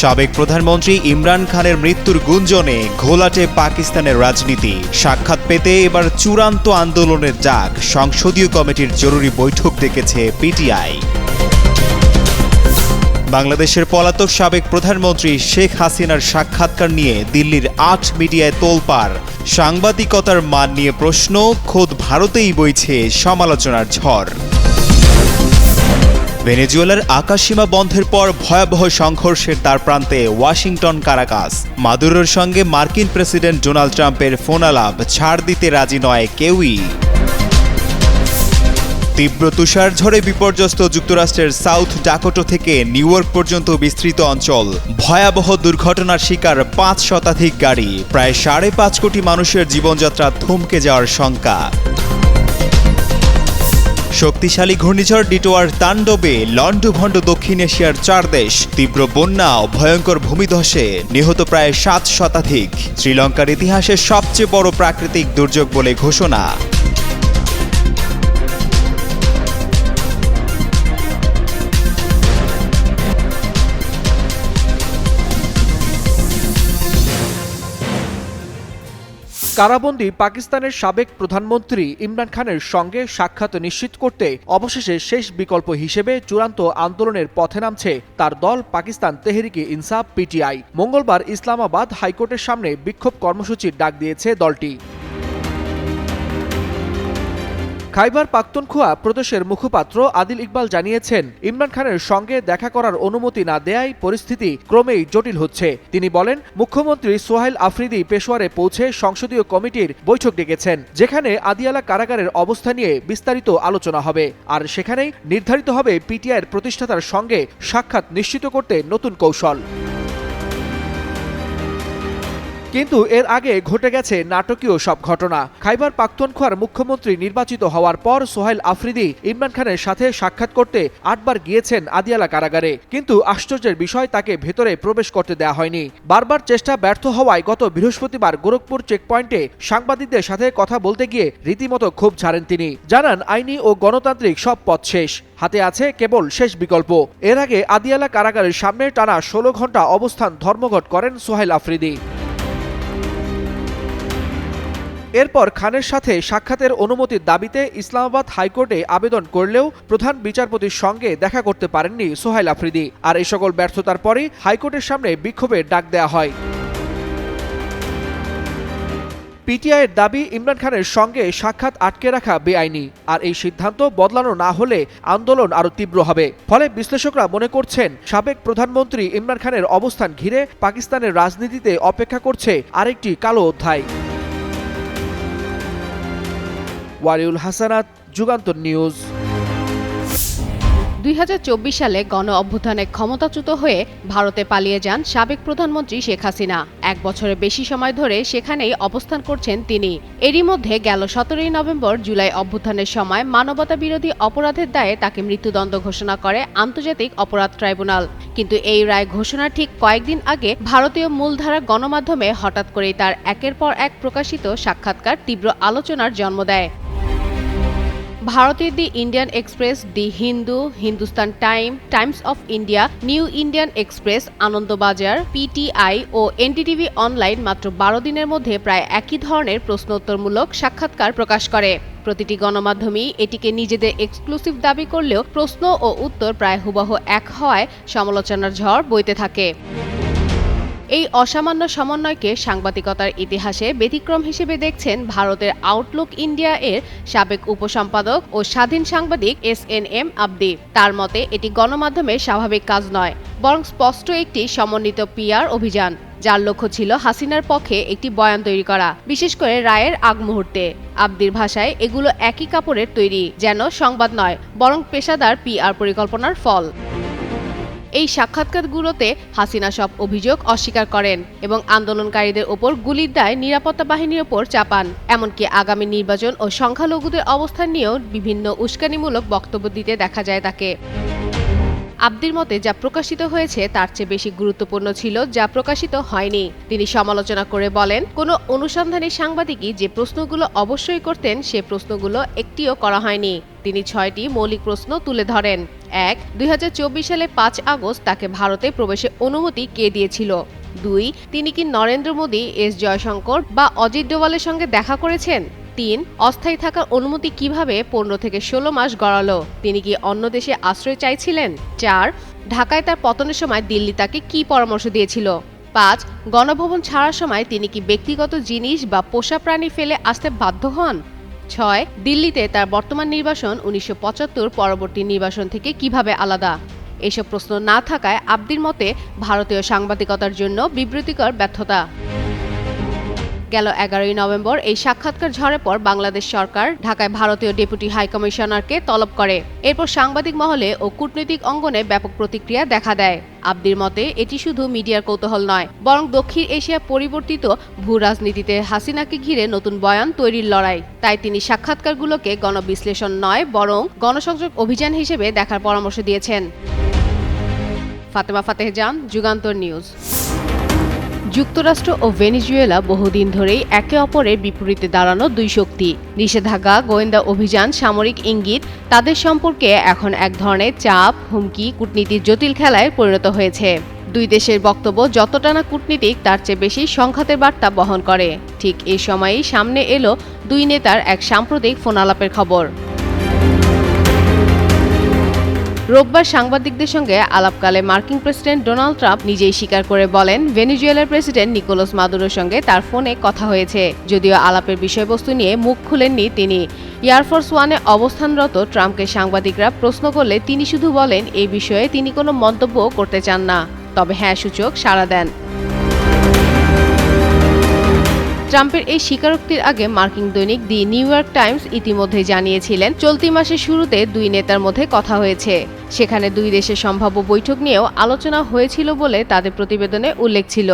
সাবেক প্রধানমন্ত্রী ইমরান খানের মৃত্যুর গুঞ্জনে ঘোলাটে পাকিস্তানের রাজনীতি। সাক্ষাৎ পেতে এবার চূড়ান্ত আন্দোলনের ডাক সংসদীয় কমিটির জরুরি বৈঠক ডেকেছে পিটিআই। বাংলাদেশের পলাতক সাবেক প্রধানমন্ত্রী শেখ হাসিনার সাক্ষাৎকার নিয়ে দিল্লির আট মিডিয়ায় তোলপাড়। সাংবাদিকতার মান নিয়ে প্রশ্ন, খোদ ভারতেই বইছে সমালোচনার ঝড়। ভেনেজুয়েলার আকাশসীমা বন্ধের পর ভয়াবহ সংঘর্ষের তার প্রান্তে ওয়াশিংটন কারাকাস। মাদুরোর সঙ্গে মার্কিন প্রেসিডেন্ট ডোনাল্ড ট্রাম্পের ফোনালাপ ছাড় দিতে রাজি নয় কেউই। তীব্র তুষার ঝড়ে বিপর্যস্ত যুক্তরাষ্ট্রের সাউথ ডাকোটো থেকে নিউ ইয়র্ক পর্যন্ত বিস্তৃত অঞ্চল। ভয়াবহ দুর্ঘটনার শিকার পাঁচ শতাধিক গাড়ি, প্রায় সাড়ে পাঁচ কোটি মানুষের জীবনযাত্রা থমকে যাওয়ার শঙ্কা। শক্তিশালী ঘূর্ণিঝড় ডিটোয়ার তাণ্ডবে লন্ডভণ্ড দক্ষিণ এশিয়ার চার দেশ, তীব্র বন্যা ও ভয়ঙ্কর ভূমিধসে নিহত প্রায় সাত শতাধিক। শ্রীলঙ্কার ইতিহাসে সবচেয়ে বড় প্রাকৃতিক দুর্যোগ বলে ঘোষণা। কারাবন্দী পাকিস্তানের সাবেক প্রধানমন্ত্রী ইমরান খানের সঙ্গে সাক্ষাৎ নিশ্চিত করতে অবশেষে শেষ বিকল্প হিসেবে চূড়ান্ত আন্দোলনের পথে নামছে তার দল পাকিস্তান তেহরিকে ইনসাফ, পিটিআই। মঙ্গলবার ইসলামাবাদ হাইকোর্টের সামনে বিক্ষোভ কর্মসূচির ডাক দিয়েছে দলটি। খাইবার পাক্তনখোয়া প্রদেশের মুখপাত্র আদিল ইকবাল জানিয়েছেন, ইমরান খানের সঙ্গে দেখা করার অনুমতি না দেয়ায় পরিস্থিতি ক্রমেই জটিল হচ্ছে। তিনি বলেন, মুখ্যমন্ত্রী সোহাইল আফ্রিদি পেশোয়ারে পৌঁছে সংসদীয় কমিটির বৈঠক ডেকেছেন, যেখানে আদিয়ালা কারাগারের অবস্থা নিয়ে বিস্তারিত আলোচনা হবে। আর সেখানেই নির্ধারিত হবে পিটিআইয়ের প্রতিষ্ঠাতার সঙ্গে সাক্ষাৎ নিশ্চিত করতে নতুন কৌশল। কিন্তু এর আগে ঘটে গেছে নাটকীয় সব ঘটনা। খাইবার পাখতুনখোয়ার মুখ্যমন্ত্রী নির্বাচিত হওয়ার পর সোহেল আফ্রিদি ইমরান খানের সাথে সাক্ষাৎ করতে আটবার গিয়েছেন আদিয়ালা কারাগারে। কিন্তু আশ্চর্যের বিষয়, তাকে ভেতরে প্রবেশ করতে দেওয়া হয়নি। বারবার চেষ্টা ব্যর্থ হওয়ায় গত বৃহস্পতিবার গোরখপুর চেকপয়েন্টে সাংবাদিকদের সাথে কথা বলতে গিয়ে রীতিমতো ক্ষোভ ছাড়েন তিনি। জানান, আইনি ও গণতান্ত্রিক সব পথ শেষ। হাতে আছে কেবল শেষ বিকল্প। এর আগে আদিয়ালা কারাগারের সামনে টানা ষোলো ঘণ্টা অবস্থান ধর্মঘট করেন সোহেল আফ্রিদি। এরপর খানের সাথে সাক্ষাতের অনুমতির দাবিতে ইসলামাবাদ হাইকোর্টে আবেদন করলেও প্রধান বিচারপতির সঙ্গে দেখা করতে পারেননি সোহাইল আফ্রিদি। আর এই সকল ব্যর্থতার পরই হাইকোর্টের সামনে বিক্ষোভের ডাক দেয়া হয়। পিটিআইয়ের দাবি, ইমরান খানের সঙ্গে সাক্ষাৎ আটকে রাখা বেআইনি। আর এই সিদ্ধান্ত বদলানো না হলে আন্দোলন আরও তীব্র হবে। ফলে বিশ্লেষকরা মনে করছেন, সাবেক প্রধানমন্ত্রী ইমরান খানের অবস্থান ঘিরে পাকিস্তানের রাজনীতিতে অপেক্ষা করছে আরেকটি কালো অধ্যায়। ওয়ারিউল হাসানাত, যুগান্তর নিউজ। দুই হাজার চব্বিশ সালে গণ অভ্যুত্থানে ক্ষমতাচ্যুত হয়ে ভারতে পালিয়ে যান সাবেক প্রধানমন্ত্রী শেখ হাসিনা। এক বছরের বেশি সময় ধরে সেখানেই অবস্থান করছেন তিনি। এরই মধ্যে গেল সতেরোই নভেম্বর জুলাই অভ্যুত্থানের সময় মানবতা বিরোধী অপরাধের দায়ে তাকে মৃত্যুদণ্ড ঘোষণা করে আন্তর্জাতিক অপরাধ ট্রাইব্যুনাল। কিন্তু এই রায় ঘোষণার ঠিক কয়েকদিন আগে ভারতীয় মূলধারা গণমাধ্যমে হঠাৎ করেই তার একের পর এক প্রকাশিত সাক্ষাৎকার তীব্র আলোচনার জন্ম দেয়। ভারতের the Indian Express, the Hindu, Hindustan time, Times of India, New Indian Express, Anandabazar PTI O NDTV online মাত্র বারো দিনের মধ্যে প্রায় একই ধরনের প্রশ্নোত্তরমূলক সাক্ষাৎকার প্রকাশ করে। প্রতিটি গণমাধ্যমই এটিকে নিজেদের এক্সক্লুসিভ দাবি করলেও প্রশ্ন ও উত্তর প্রায় হুবহু এক হওয়ায় সমালোচনার ঝড় বইতে থাকে। এই অসামান্য সমন্বয়কে সাংবাদিকতার ইতিহাসে ব্যতিক্রম হিসেবে দেখছেন ভারতের আউটলুক ইন্ডিয়া এর সাবেক উপসম্পাদক ও স্বাধীন সাংবাদিক এস এন এম আবদি। তার মতে, এটি গণমাধ্যমের স্বাভাবিক কাজ নয়, বরং স্পষ্ট একটি সমন্বিত পিআর অভিযান, যার লক্ষ্য ছিল হাসিনার পক্ষে একটি বয়ান তৈরি করা, বিশেষ করে রায়ের আগ মুহূর্তে। আব্দির ভাষায়, এগুলো একই কাপড়ের তৈরি, যেন সংবাদ নয়, বরং পেশাদার পিআর পরিকল্পনার ফল। এই সাক্ষাৎকারগুলোতে হাসিনা সব অভিযোগ অস্বীকার করেন এবং আন্দোলনকারীদের ওপর গুলির দায় নিরাপত্তা বাহিনীর ওপর চাপান। এমনকি আগামী নির্বাচন ও সংখ্যালঘুদের অবস্থান নিয়েও বিভিন্ন উস্কানিমূলক বক্তব্য দিতে দেখা যায় তাকে। আব্দির মতে, যা প্রকাশিত হয়েছে তার চেয়ে বেশি গুরুত্বপূর্ণ ছিল যা প্রকাশিত হয়নি। তিনি সমালোচনা করে বলেন, কোনো অনুসন্ধানী সাংবাদিকই যে প্রশ্নগুলো অবশ্যই করতেন সে প্রশ্নগুলো একটিও করা হয়নি। তিনি ছয়টি মৌলিক প্রশ্ন তুলে ধরেন। এক, দুই সালে পাঁচ আগস্ট তাকে ভারতে প্রবেশের অনুমতি কে দিয়েছিল? দুই, তিনি কি নরেন্দ্র মোদী, এস জয়শঙ্কর বা অজিত ডোভালের সঙ্গে দেখা করেছেন? তিন, অস্থায়ী থাকার অনুমতি কীভাবে পনেরো থেকে ষোলো মাস গড়ালো? তিনি কি অন্য দেশে আশ্রয় চাইছিলেন? চার, ঢাকায় তার পতনের সময় দিল্লি তাকে কি পরামর্শ দিয়েছিল? পাঁচ, গণভবন ছাড়ার সময় তিনি কি ব্যক্তিগত জিনিস বা পোষা প্রাণী ফেলে আসতে বাধ্য হন? ছয়, দিল্লিতে তার বর্তমান নির্বাসন উনিশশো পঁচাত্তর পরবর্তী নির্বাসন থেকে কীভাবে আলাদা? এসব প্রশ্ন না থাকায় আব্দির মতে ভারতীয় সাংবাদিকতার জন্য বিবৃতিকর ব্যর্থতা। গেল এগারোই নভেম্বর। এই সাক্ষাৎকার ঝড়ের পর বাংলাদেশ সরকার ঢাকায় ভারতীয় ডেপুটি হাইকমিশনারকে তলব করে। এরপর সাংবাদিক মহলে ও কূটনৈতিক অঙ্গনে ব্যাপক প্রতিক্রিয়া দেখা দেয়। আব্দির মতে, এটি শুধু মিডিয়ার কৌতূহল নয়, বরং দক্ষিণ এশিয়া পরিবর্তিত ভূ রাজনীতিতে হাসিনাকে ঘিরে নতুন বয়ান তৈরির লড়াই। তাই তিনি সাক্ষাৎকারগুলোকে গণবিশ্লেষণ নয়, বরং গণসংযোগ অভিযান হিসেবে দেখার পরামর্শ দিয়েছেন। ফাতেমা ফাতেহ ফাতেহজান যুগান্তর নিউজ। যুক্তরাষ্ট্র ও ভেনিজুয়েলা বহুদিন ধরেই একে অপরের বিপরীতে দাঁড়ানো দুই শক্তি। নিষেধাজ্ঞা, গোয়েন্দা অভিযান, সামরিক ইঙ্গিত, তাদের সম্পর্কে এখন এক ধরনের চাপ, হুমকি, কূটনীতির জটিল খেলায় পরিণত হয়েছে। দুই দেশের বক্তব্য যতটা না কূটনীতিক, তার চেয়ে বেশি সংঘাতের বার্তা বহন করে। ঠিক এই সময়েই সামনে এলো দুই নেতার এক সাম্প্রতিক ফোনালাপের খবর। রোববার সাংবাদিকদের সঙ্গে আলাপকালে মার্কিন প্রেসিডেন্ট ডোনাল্ড ট্রাম্প নিজেই স্বীকার করে বলেন, ভেনিজুয়েলার প্রেসিডেন্ট নিকোলাস মাদুরোর সঙ্গে তার ফোনে কথা হয়েছে। যদিও আলাপের বিষয়বস্তু নিয়ে মুখ খুলেননি তিনি। এয়ারফোর্স ওয়ানে অবস্থানরত ট্রাম্পকে সাংবাদিকরা প্রশ্ন করলে তিনি শুধু বলেন, এই বিষয়ে তিনি কোনো মন্তব্য করতে চান না। তবে হ্যাঁ সূচক সাড়া দেন। ট্রাম্পের এই স্বীকারোক্তির আগে মার্কিন দৈনিক দি নিউ ইয়র্ক টাইমস ইতিমধ্যে জানিয়েছিলেন, চলতি মাসের শুরুতে দুই নেতার মধ্যে কথা হয়েছে। সেখানে দুই দেশের সম্ভাব্য বৈঠক নিয়েও আলোচনা হয়েছিল বলে তাদের প্রতিবেদনে উল্লেখ ছিল।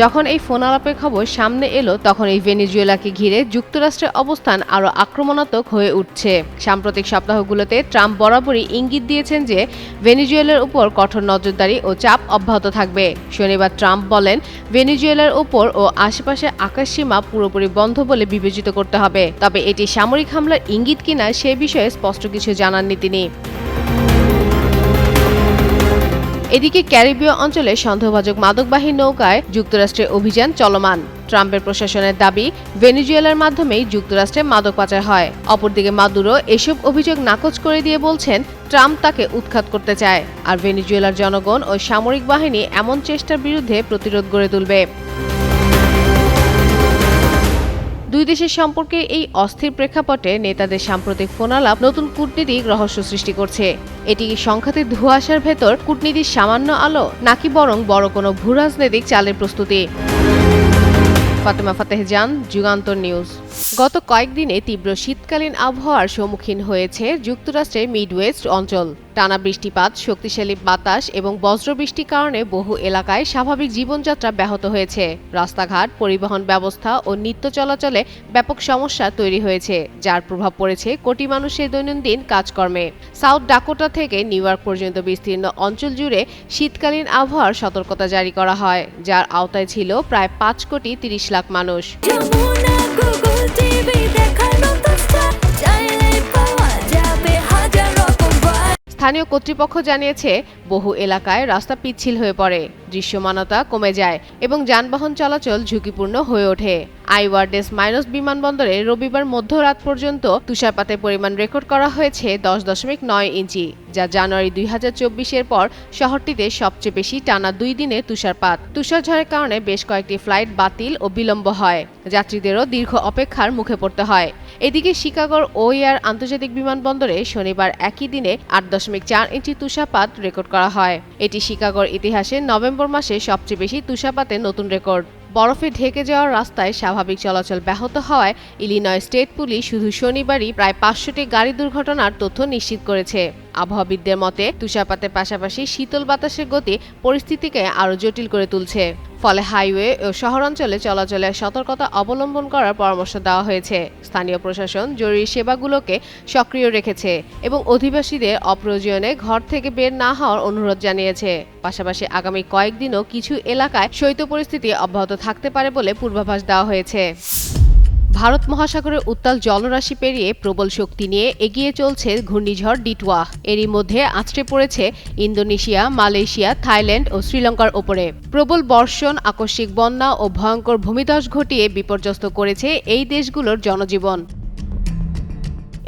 যখন এই ফোন আলাপের খবর সামনে এলো, তখন এই ভেনেজুয়েলাকে ঘিরে যুক্তরাষ্ট্রের অবস্থান আরও আক্রমণাত্মক হয়ে উঠছে। সাম্প্রতিক সপ্তাহগুলোতে ট্রাম্প বরাবরই ইঙ্গিত দিয়েছেন যে, ভেনেজুয়েলার উপর কঠোর নজরদারি ও চাপ অব্যাহত থাকবে। শনিবার ট্রাম্প বলেন, ভেনেজুয়েলার উপর ও আশেপাশে আকাশসীমা পুরোপুরি বন্ধ বলে বিবেচিত করতে হবে। তবে এটি সামরিক হামলার ইঙ্গিত কিনা সে বিষয়ে স্পষ্ট কিছু জানাননি তিনি। এদিকে ক্যারিবীয় অঞ্চলে সন্দেহভাজক মাদকবাহী নৌকায় যুক্তরাষ্ট্রের অভিযান চলমান। ট্রাম্পের প্রশাসনের দাবি, ভেনিজুয়েলার মাধ্যমেই যুক্তরাষ্ট্রে মাদক পাচার হয়। অপরদিকে মাদুরো এসব অভিযোগ নাকচ করে দিয়ে বলছেন, ট্রাম্প তাকে উৎখাত করতে চায়। আর ভেনিজুয়েলার জনগণ ও সামরিক বাহিনী এমন চেষ্টার বিরুদ্ধে প্রতিরোধ গড়ে তুলবে। দুই দেশের সম্পর্কে এই অস্থির প্রেক্ষাপটে নেতাদের সাম্প্রতিক ফোনালাপ নতুন কূটনীতিক রহস্য সৃষ্টি করছে। এটি কি সংঘাতের ধোঁয়াশার ভেতর কূটনীতির সামান্য আলো, নাকি বরং বড় কোনো ভূরাজনৈতিক চালের প্রস্তুতি? ফাতেমা ফাতেহ জান, যুগান্তর নিউজ। গত কয়েকদিনে তীব্র শীতকালীন আবহাওয়ার সম্মুখীন হয়েছে যুক্তরাষ্ট্রের মিডওয়েস্ট অঞ্চল। টানা বৃষ্টিপাত, শক্তিশালী বাতাস এবং বজ্রবৃষ্টির কারণে বহু এলাকায় স্বাভাবিক জীবনযাত্রা ব্যাহত হয়েছে। রাস্তাঘাট, পরিবহন ব্যবস্থা ও নিত্য চলাচলে ব্যাপক সমস্যা তৈরি হয়েছে, যার প্রভাব পড়েছে কোটি মানুষের দৈনন্দিন কাজকর্মে। সাউথ ডাকোটা থেকে নিউ ইয়র্ক পর্যন্ত বিস্তীর্ণ অঞ্চল জুড়ে শীতকালীন আবহাওয়ার সতর্কতা জারি করা হয়, যার আওতায় ছিল প্রায় পাঁচ কোটি তিরিশ লাখ মানুষ। স্থানীয় কর্তৃপক্ষ জানিয়েছে, বহু এলাকায় রাস্তা পিচ্ছিল হয়ে পড়ে, দৃশ্যমানতা কমে যায় এবং যানবাহন চলাচল ঝুঁকিপূর্ণ হয়ে ওঠে। আইওয়ার্ডেস মাইনস বিমানবন্দরে রবিবার মধ্যরাত পর্যন্ত তুষারপাতের পরিমাণ রেকর্ড করা হয়েছে দশ দশমিক নয় ইঞ্চি, যা জানুয়ারি দুই হাজার চব্বিশের পর শহরটিতে সবচেয়ে বেশি টানা দুই দিনের তুষারপাত। তুষারঝড়ের কারণে বেশ কয়েকটি ফ্লাইট বাতিল ও বিলম্ব হয়। যাত্রীদেরও দীর্ঘ অপেক্ষার মুখে পড়তে হয়। এদিকে শিকাগোর ওইয়ার আন্তর্জাতিক বিমানবন্দরে শনিবার একই দিনে আট দশমিক চার ইঞ্চি তুষাপাত রেকর্ড করা হয়। এটি শিকাগোর ইতিহাসে নভেম্বর মাসে সবচেয়ে বেশি তুষারপাতের নতুন রেকর্ড। বরফে ঢেকে যাওয়ার রাস্তায় স্বাভাবিক চলাচল ব্যাহত হওয়ায় ইলিনয় স্টেট পুলিশ শুধু শনিবারই প্রায় পাঁচশোটি গাড়ি দুর্ঘটনার তথ্য নিশ্চিত করেছে। আবহাওয়াবিদদের মতে, তুষারপাতের পাশাপাশি শীতল বাতাসের গতি পরিস্থিতিকে আরও জটিল করে তুলছে। ফলে হাইওয়ে ও শহরাঞ্চলে চলাচলে সতর্কতা অবলম্বন করার পরামর্শ দেওয়া হয়েছে। স্থানীয় প্রশাসন জরুরি সেবাগুলোকে সক্রিয় রেখেছে এবং অধিবাসীদের অপ্রয়োজনে ঘর থেকে বের না হওয়ার অনুরোধ জানিয়েছে। পাশাপাশি আগামী কয়েকদিনও কিছু এলাকায় শৈত্য পরিস্থিতি অব্যাহত থাকতে পারে বলে পূর্বাভাস দেওয়া হয়েছে। ভারত মহাসাগরের উত্তাল জলরাশি পেরিয়ে প্রবল শক্তি নিয়ে এগিয়ে চলছে ঘূর্ণিঝড় ডিটওয়া এরই মধ্যে আছড়ে পড়েছে ইন্দোনেশিয়া, মালয়েশিয়া, থাইল্যান্ড ও শ্রীলঙ্কার ওপরে। প্রবল বর্ষণ, আকস্মিক বন্যা ও ভয়ঙ্কর ভূমিধস ঘটিয়ে বিপর্যস্ত করেছে এই দেশগুলোর জনজীবন।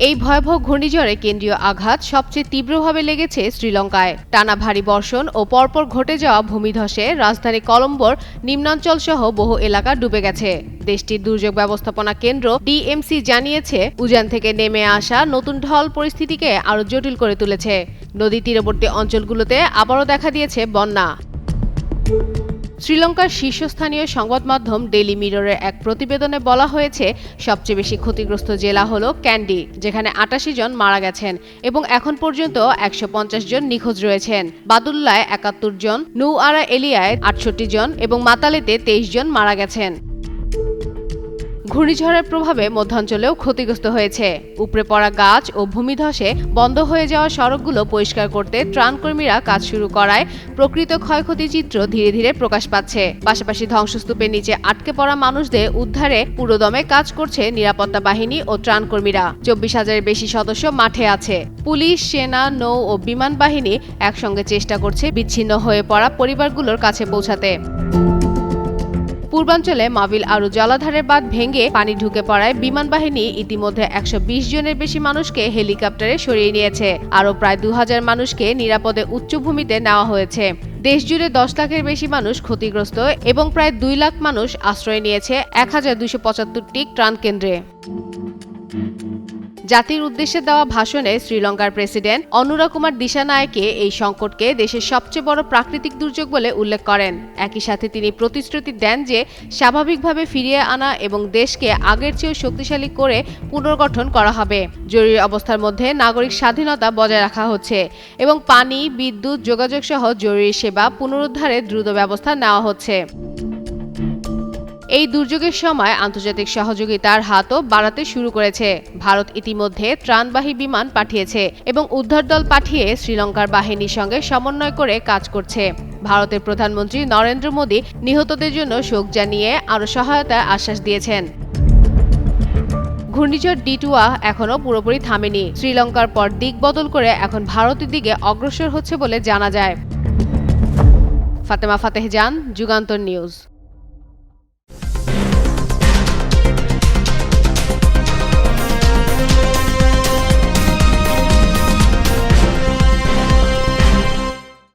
এই ভয়াবহ ঘূর্ণিঝড়ে কেন্দ্রীয় আঘাত সবচেয়ে তীব্রভাবে লেগেছে শ্রীলঙ্কায়। টানা ভারী বর্ষণ ও পরপর ঘটে যাওয়া ভূমিধসে রাজধানী কলম্বোর নিম্নাঞ্চল সহ বহু এলাকা ডুবে গেছে। দেশটির দুর্যোগ ব্যবস্থাপনা কেন্দ্র ডিএমসি জানিয়েছে, উজান থেকে নেমে আসা নতুন ঢল পরিস্থিতিকে আরও জটিল করে তুলেছে। নদী তীরবর্তী অঞ্চলগুলোতে আবারও দেখা দিয়েছে বন্যা। শ্রীলঙ্কার শীর্ষস্থানীয় সংবাদ মাধ্যম ডেলি মিররের এক প্রতিবেদনে বলা হয়েছে, সবচেয়ে বেশি ক্ষতিগ্রস্ত জেলা হল ক্যান্ডি, যেখানে আটাশি জন মারা গেছেন এবং এখন পর্যন্ত একশো পঞ্চাশ জন নিখোঁজ রয়েছেন। বাদুল্লায় একাত্তর জন নৌ আরা এলিয়ায় আটষট্টি জন এবং মাতালেতে তেইশ জন মারা গেছেন। ঘূর্ণিঝড়ের প্রভাবে মধ্যাঞ্চলেও ক্ষতিগ্রস্ত হয়েছে। উপড়ে পড়া গাছ ও ভূমিধসে বন্ধ হয়ে যাওয়া সড়কগুলো পরিষ্কার করতে ত্রাণকর্মীরা কাজ শুরু করায় প্রকৃত ক্ষয়ক্ষতি চিত্র ধীরে ধীরে প্রকাশ পাচ্ছে। পাশাপাশি ধ্বংসস্তূপের নিচে আটকে পড়া মানুষদের উদ্ধারে পুরোদমে কাজ করছে নিরাপত্তা বাহিনী ও ত্রাণকর্মীরা। চব্বিশ হাজারের বেশি সদস্য মাঠে আছে। পুলিশ, সেনা, নৌ ও বিমান বাহিনী একসঙ্গে চেষ্টা করছে বিচ্ছিন্ন হয়ে পড়া পরিবারগুলোর কাছে পৌঁছাতে। পূর্বাঞ্চলে মাবিল আরও জলাধারের বাঁধ ভেঙে পানি ঢুকে পড়ায় বিমান বাহিনী ইতিমধ্যে একশো বিশ জনের বেশি মানুষকে হেলিকপ্টারে সরিয়ে নিয়েছে। আরও প্রায় দু হাজার মানুষকে নিরাপদে উচ্চভূমিতে নেওয়া হয়েছে। দেশজুড়ে দশ লাখের বেশি মানুষ ক্ষতিগ্রস্ত এবং প্রায় দুই লাখ মানুষ আশ্রয় নিয়েছে এক হাজার দুশো পঁচাত্তরটি ত্রাণ কেন্দ্রে। জাতির উদ্দেশ্যে দেওয়া ভাষণে শ্রীলঙ্কার প্রেসিডেন্ট অনুরা কুমার দিশানায়কে এই সংকটকে দেশের সবচেয়ে বড় প্রাকৃতিক দুর্যোগ বলে উল্লেখ করেন। একই সাথে তিনি প্রতিশ্রুতি দেন যে স্বাভাবিকভাবে ফিরিয়ে আনা এবং দেশকে আগের চেয়েও শক্তিশালী করে পুনর্গঠন করা হবে। জরুরি অবস্থার মধ্যে নাগরিক স্বাধীনতা বজায় রাখা হচ্ছে এবং পানি, বিদ্যুৎ যোগাযোগ সহ জরুরি সেবা পুনরুদ্ধারে দ্রুত ব্যবস্থা নেওয়া হচ্ছে। এই দুর্যোগের সময় আন্তর্জাতিক সহযোগিতার হাতও বাড়াতে শুরু করেছে। ভারত ইতিমধ্যে ত্রাণবাহী বিমান পাঠিয়েছে এবং উদ্ধার দল পাঠিয়ে শ্রীলঙ্কার বাহিনীর সঙ্গে সমন্বয় করে কাজ করছে। ভারতের প্রধানমন্ত্রী নরেন্দ্র মোদী নিহতদের জন্য শোক জানিয়ে আরও সহায়তার আশ্বাস দিয়েছেন। ঘূর্ণিঝড় ডিটুয়া এখনও পুরোপুরি থামেনি। শ্রীলঙ্কার পর দিক বদল করে এখন ভারতের দিকে অগ্রসর হচ্ছে বলে জানা যায়। ফাতেমা ফাতেহ জান, যুগান্তর নিউজ।